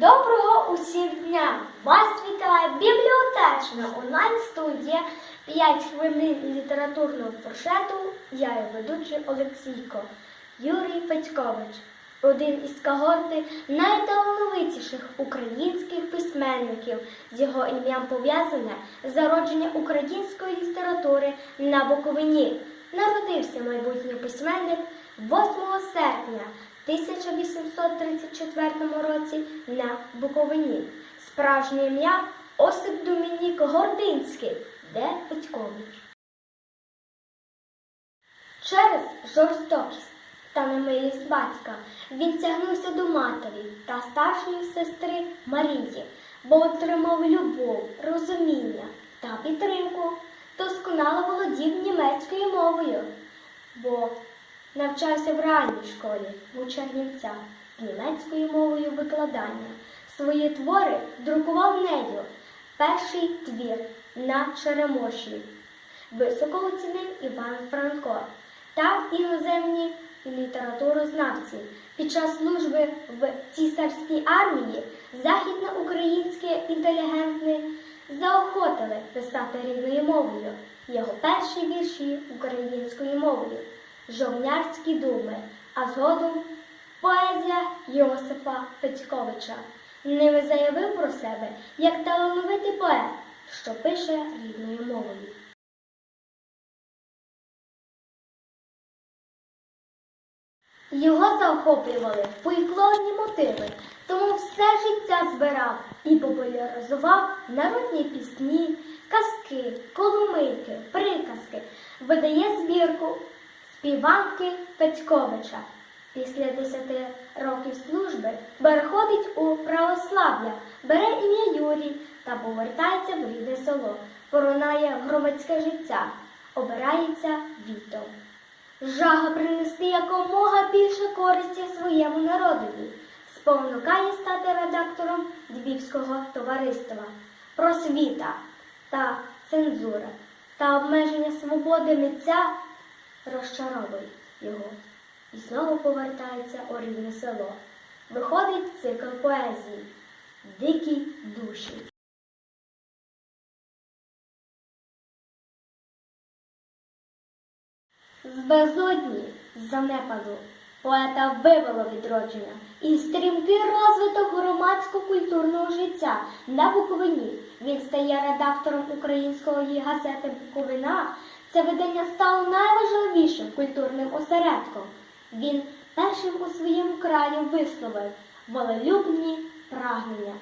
Доброго усім дня! Вас вітає бібліотечна онлайн-студія 5 хвилин літературного фуршету. Я і ведучий Олексійко Юрій Федькович, один із когорти найталановитіших українських письменників. З його ім'ям пов'язане зародження української літератури на Буковині. Народився майбутній письменник 8 серпня 1834 році на Буковині. Справжнє ім'я Осип Домінік Гординський, де Петькович. Через жорстокість та немилість батька він тягнувся до матері та старшої сестри Марії, бо отримав любов, розуміння та підтримку, досконало володів німецькою мовою, бо навчався в ранній школі у Чернівцях з німецькою мовою викладання. Свої твори друкував нею. Перший твір на Черемошлі. Високо оцінив Іван Франко та іноземні літературознавці. Під час служби в цісарській армії західноукраїнські інтелігентни заохотили писати рідною мовою. Його перші вірші українською мовою, жовнярські думи, а згодом поезія Йосифа Федьковича. Ними заявив про себе як талановитий поет, що пише рідною мовою. Його захоплювали фольклорні мотиви, тому все життя збирав і популяризував народні пісні, казки, коломийки, приказки, видає збірку співанки Федьковича. Після десяти років служби переходить у православ'я, бере ім'я Юрій та повертається в рідне село, поринає громадське життя, обирається вітом. Жага принести якомога більше користі своєму народові, спонукає стати редактором Львівського товариства, просвіта та цензура та обмеження свободи митця розчаровують його і знову повертається у рідне село. Виходить цикл поезії Дикі душі. З безодні з занепаду поета вивело відродження і стрімкий розвиток громадсько-культурного життя на Буковині. Він стає редактором української газети Буковина. Це видання стало найважливішим культурним осередком. Він першим у своєму краї висловив волелюбні прагнення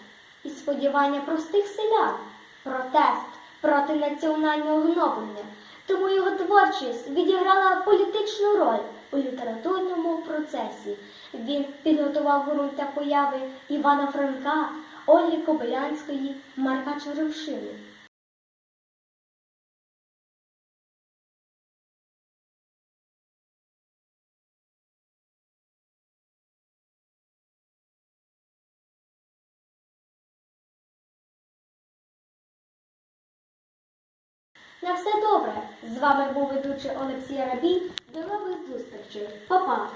і сподівання простих селян, протест проти національного гноблення. Тому його творчість відіграла політичну роль у літературному процесі. Він підготував ґрунт для появи Івана Франка, Ольги Кобилянської, Марка Черемшини. На все добре. З вами був ведучий Олексій Рабій. До нових зустрічей. Па-па!